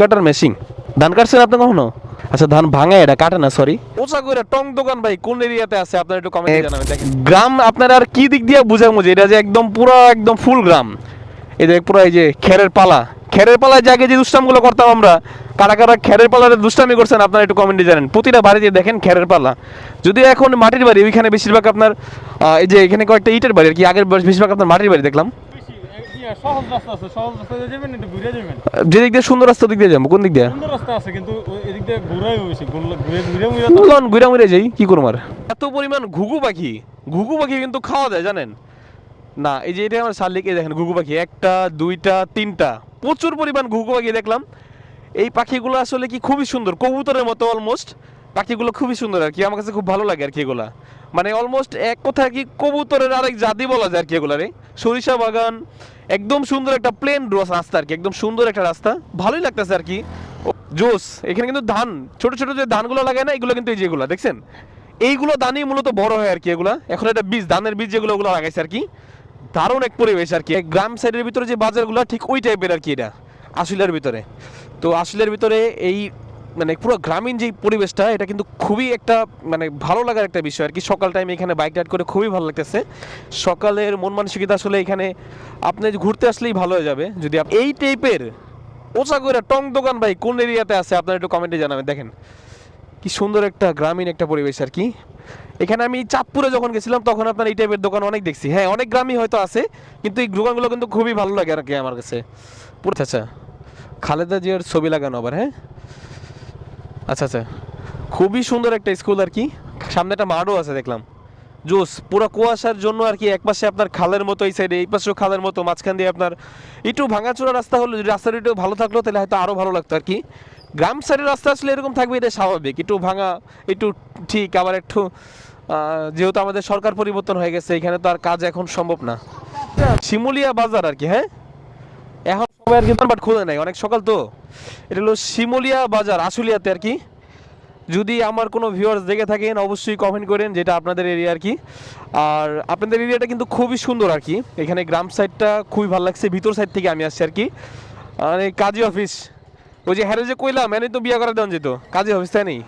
কাটার machine ধান কাটছেন আপনি কখনো? আচ্ছা ধান ভাঙা এটা কাটে না সরি ওচা করে টং দোকান ভাই কোন এরিয়াতে আছে? আপনার একটু কমেন্টে জানাবেন দেখেন। গ্রাম আপনার আর কি দিক দিয়ে বুঝার মুঝে এটা যে একদম পুরো একদম ফুল গ্রাম। এই যে পুরো এই যে খেরের পালা। খেরের পালায় যে আগে যে দুষ্টামগুলো করতাম আমরা কারা কারা খেরের পালার দুষ্টামি করছেন আপনারা একটু কমেন্টে জানেন। প্রতিটা বাড়িতে দেখেন খেরের পালা। যদি এখন মাটির বাড়ি ওইখানে বেশিরভাগ আপনার এই যে এখানে কয়েকটা ইটের বাড়ি আর কি আগের বেশিরভাগ আপনার মাটির বাড়ি দেখলাম। সহজ রাস্তা আছে সহজ রাস্তা দিয়ে যাবেন একটু ঘুরে যাবেন। যে দিক দিয়ে সুন্দর রাস্তা দিক দিয়ে যাব। কোন দিক দিয়ে? সুন্দর রাস্তা আছে কিন্তু এদিক দিয়ে ঘুরাই ঘুরে ঘুরে ঘুরে ঘুরে ঘুরে যাই কি করব আর? এত পরিমাণ ঘুঘু পাখি ঘুঘু পাখি কিন্তু খাওয়া যায় জানেন? না এই যে এটা আমার শালিকে দেখেন ঘুঘু পাখি একটা দুইটা তিনটা প্রচুর পরিমাণ ঘুঘু পাখি দেখলাম। এই পাখিগুলো আসলে কি খুবই সুন্দর কবুতরের মতো অলমোস্ট পাখিগুলো খুবই সুন্দর আর কি আমার কাছে খুব ভালো লাগে আর কি এগুলা। মানে অলমোস্ট এক কথা কি কবুতরের আরেক জাতি বলা যায় আর কি এগুলা রে সরিষা বাগান, একদম সুন্দর একটা প্লেন রাস্তা আর কি, একদম সুন্দর একটা রাস্তা। ভালোই লাগতেছে আর কি। জোস, এখানে কিন্তু ধান, ছোট ছোট যে ধানগুলো লাগে না, এগুলো কিন্তু এই যেগুলো দেখছেন? এইগুলো ধানই মূলত বড় হয় আর কি এগুলা। এখন একটা বীজ, ধানের বীজ যেগুলো, ওগুলো লাগাইছে আর কি। দারুণ এক পরিবেশ আর কি। গ্রাম সাইডের ভিতরে যে বাজারগুলো, ঠিক ওই টাইপের আর কি এটা আসলের ভিতরে। তো আসলের ভিতরে এই মানে পুরো গ্রামীণ যে পরিবেশটা, এটা কিন্তু খুবই একটা মানে ভালো লাগার একটা বিষয়। আর কি সকাল টাইমে এখানে বাইক রাইড করে খুবই ভালো লাগতেছে। সকালের মন মানসিকতা আসলে এখানে আপনি ঘুরতে আসলেই ভালো হয়ে যাবে। যদি এই টাইপের ওচা করে টং দোকান ভাই কোন এরিয়াতে আছে, আপনারা একটু কমেন্টে জানাবেন। দেখেন, কি সুন্দর একটা গ্রামীণ একটা পরিবেশ আর কি। এখানে আমি চাঁদপুরে যখন গেছিলাম, তখন আপনার এই টাইপের দোকান অনেক দেখছি। হ্যাঁ অনেক গ্রামই হয়তো আছে, কিন্তু এই দোকানগুলো কিন্তু খুবই ভালো লাগে আর কি আমার কাছে। আচ্ছা খালেদা জিয়ার ছবি লাগানো আবার হ্যাঁ? আচ্ছা আচ্ছা। খুবই সুন্দর একটা স্কুল আর কি। সামনে একটা মাঠও আছে, দেখলাম। জোস, পুরো কুয়াশার জন্য আর কি, একপাশে আপনার খালের মতো, এই সাইডে এই পাশেও খালের মতো, মাঝখান দিয়ে আপনার একটু ভাঙাচোরা রাস্তা হলো, যদি রাস্তাটা একটু ভালো থাকল, তাহলে হয়তো আরও ভালো লাগতো আর কি। গ্রাম সাইডের রাস্তা আসলে এরকম থাকবে, এটা স্বাভাবিক। একটু ভাঙা, একটু ঠিক, আবার একটু যেহেতু আমাদের সরকার পরিবর্তন হয়ে গেছে, এখানে তো আর কাজ এখন সম্ভব না। শিমুলিয়া বাজার আর কি হ্যাঁ? এখন সবাই আর কি বাট খুলে নাই, অনেক সকাল তো। এটা হলো শিমুলিয়া বাজার, আশুলিয়াতে আর কি। যদি আমার কোনো ভিউয়ার্স দেখে থাকেন, অবশ্যই কমেন্ট করেন, যেটা আপনাদের এরিয়া আর কি। আর আপনাদের এরিয়াটা কিন্তু খুবই সুন্দর আর কি। এখানে গ্রাম সাইডটা খুবই ভালো লাগছে, ভিতর সাইড থেকে আমি আসছি আর কি। মানে কাজী অফিস ওই যে হ্যারে যে কইলাম, এনে তো বিয়া করে দেওয়া যেত। কাজী অফিস তাই নেই